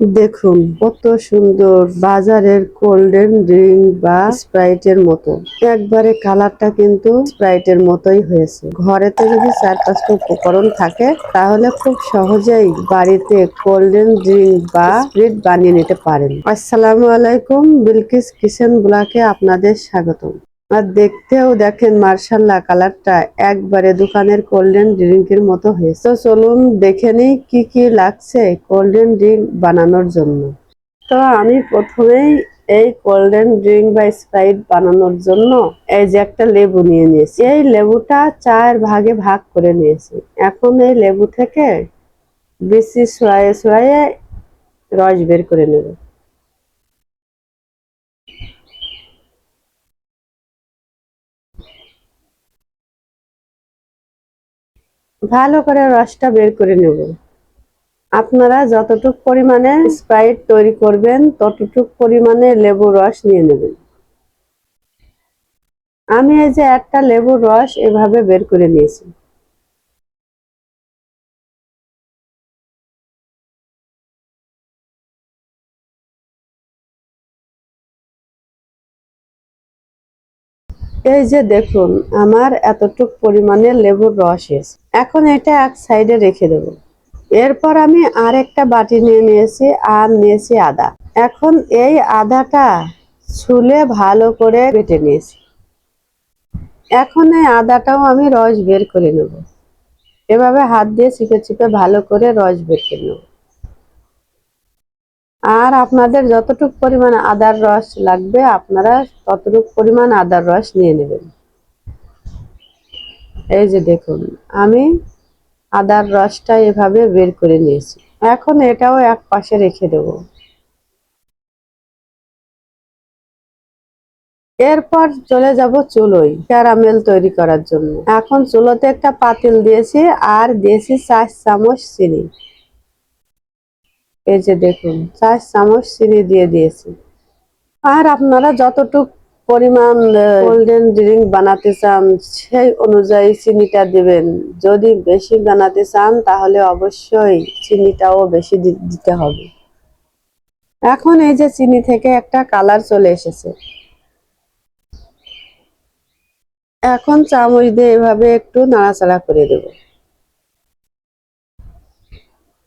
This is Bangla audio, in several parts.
দেখুন, কত সুন্দর বাজারের কোল্ডেন ড্রিঙ্ক বা স্প্রাইটের মতো। একবারে কালারটা কিন্তু স্প্রাইটের মতোই হয়েছে। ঘরেতে যদি চার পাঁচটা উপকরণ থাকে, তাহলে খুব সহজেই বাড়িতে কোল্ডেন ড্রিঙ্ক বা স্প্রিট বানিয়ে নিতে পারেন। আসসালামু আলাইকুম, বিলকিস কিচেন ব্লকে আপনাদের স্বাগতম। আর দেখতেও দেখেন মার্শাল্লাহ, কালারটা একবারে দোকানের কোল্ডেন ড্রিঙ্কের মতো হয়েছে। তো চলুন দেখে নিই কি কি লাগছে কোল্ডেন ড্রিঙ্ক বানানোর জন্য। তো আমি প্রথমেই এই কোল্ডেন ড্রিঙ্ক বা স্প্রাইট বানানোর জন্য এই যে একটা লেবু নিয়ে নিয়েছি। এই লেবুটা চার ভাগে ভাগ করে নিয়েছি। এখন এই লেবু থেকে বেশি সোয়ায়ে সোয়ায়ে রস বের করে নেব। ভালো করে রসটা বের করে নেব। আপনারা যতটুক পরিমাণে স্প্রাইট তৈরি করবেন, ততটুক পরিমাণে লেবু রস নিয়ে নেবেন। আমি এই যে একটা লেবুর রস এভাবে বের করে নিয়েছি। এই যে দেখুন, আমার এতটুক পরিমাণে লেবুর রস এসে এখন এটা এক সাইডে রেখে দেব। এরপর আমি আর একটা বাটি নিয়ে নিয়েছি আর নিয়েছি আদা। এখন এই আদাটা ছুলে ভালো করে বেটে নিয়েছি। এখন এই আদাটাও আমি রস বের করে নেব। এভাবে হাত দিয়ে চিপে চিপে ভালো করে রস বের করে নেব। আর আপনাদের যতটুকু পরিমাণ আদার রস লাগবে, আপনারা ততটুকু পরিমাণ আদার রস নিয়ে নেবেন। এই যে দেখুন, আমি আদার রসটা এভাবে বের করে নিয়েছি। এখন এটাও এক পাশে রেখে দেব। এরপর চলে যাব চুলোই ক্যারামেল তৈরি করার জন্য। এখন চুলোতে একটা পাতিল দিয়েছি, আর দিয়েছি চার চামচ চিনি। এই যে দেখুন, চার চামচ চিনি দিয়ে দিয়েছি। আর আপনারা যতটুক পরিমাণ গোল্ডেন ড্রিঙ্ক বানাতে চান, সেই অনুযায়ী চিনিটা দিবেন। যদি বেশি বানাতে চান, তাহলে অবশ্যই চিনিটাও বেশি দিতে হবে। এখন এই যে চিনি থেকে একটা কালার চলে এসেছে। এখন চামচ দিয়ে এভাবে একটু নাড়াচাড়া করে দেবো।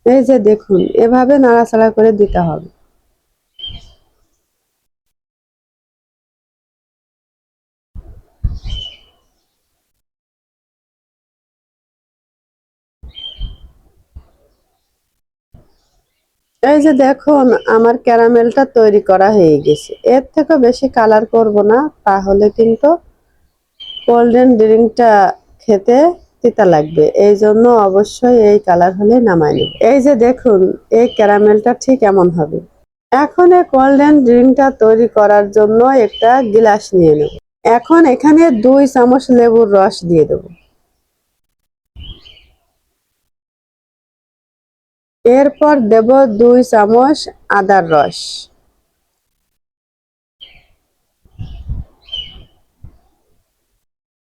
এই যে দেখুন, এভাবে নাড়াচাড়া করে দিতে হবে। এই যে দেখুন, আমার ক্যারামেলটা তৈরি করা হয়ে গেছে। এর থেকে বেশি কালার করব না, তাহলে কিন্তু গোল্ডেন ড্রিঙ্কটা খেতে তিতা লাগবে। এই জন্য অবশ্যই এই কালার হলে নামাই নেব। এই যে দেখুন, এই ক্যারামেলটা ঠিক এমন হবে। এখন এই গোল্ডেন ড্রিঙ্কটা তৈরি করার জন্য একটা গিলাস নিয়ে নেব। এখন এখানে দুই চামচ লেবুর রস দিয়ে দেব। এরপর দেব দুই চামচ আদার রস।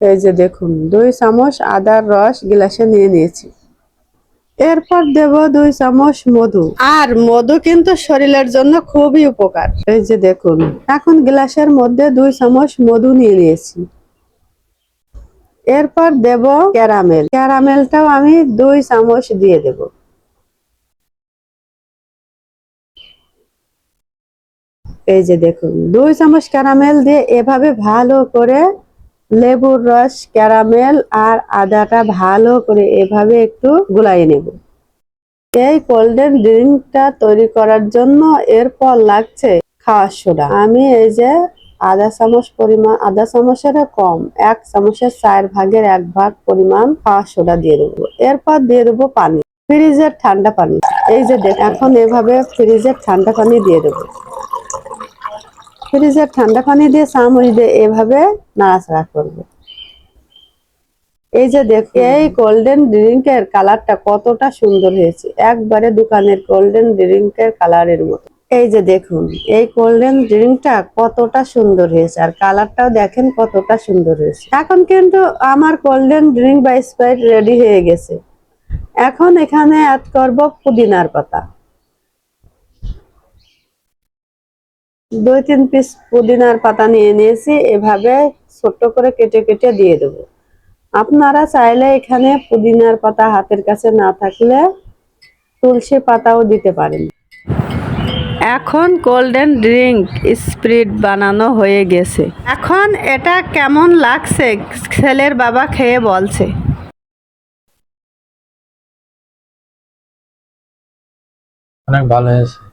এই যে দেখুন, দুই চামচ আদার রস গিলাসে নিয়ে নিয়েছি। এরপর দেব দুই চামচ মধু। আর মধু কিন্তু শরীরের জন্য খুবই উপকার। এই যে দেখুন, এখন গ্লাসের মধ্যে দুই চামচ মধু নিয়ে নিয়েছি। এরপর দেব ক্যারামেল। ক্যারামেলটাও আমি দুই চামচ দিয়ে দেব। এই যে দেখুন, দুই চামচ ক্যারামেল দিয়ে এভাবে ভালো করে লেবুর রস, ক্যারামেল আর আদাটা ভালো করে এভাবে একটু গুলাই নেব। এই গোল্ডেন ড্রিঙ্কটা তৈরি করার জন্য এরপর লাগছে খাওয়ার সোডা। আমি এই যে আধা চামচ পরিমাণ আধা চামচের কম, এক চামচের চার ভাগের এক ভাগ পরিমাণ খাওয়ার সোডা দিয়ে দেবো। এরপর দিয়ে দেবো পানি, ফ্রিজের ঠান্ডা পানি। এই যে এখন এভাবে ফ্রিজের ঠান্ডা পানি দিয়ে দেবো। ফ্রিজের ঠান্ডা পানি দিয়ে চামচ দিয়ে এভাবে নাড়াচাড়া করবে। এই যে দেখো, এই গোল্ডেন ড্রিঙ্কের কালারটা কতটা সুন্দর হয়েছে। একবারে দোকানের গোল্ডেন ড্রিঙ্কের কালারের মতো। এই যে দেখুন, এই গোল্ডেন ড্রিঙ্কটা কতটা সুন্দর হয়েছে আর কালারটাও দেখেন কতটা সুন্দর হয়েছে। এখন কিন্তু আমার গোল্ডেন ড্রিঙ্ক বা স্প্রাইট রেডি হয়ে গেছে। এখন এখানে অ্যাড করব পুদিনার পাতা। দুই তিন পিস পুদিনার পাতা নিয়ে নিয়েছি এভাবে ছোট্ট করে কেটে কেটে দিয়ে দেব। আপনারা চাইলে এখানে পুদিনার পাতা হাতের কাছে না থাকলে তুলসী পাতাও দিতে পারেন। এখন গোল্ডেন ড্রিঙ্ক স্প্রিট বানানো হয়ে গেছে। এখন এটা কেমন লাগছে? ছেলের বাবা খেয়ে বলছে। অনেক ভালো হয়েছে।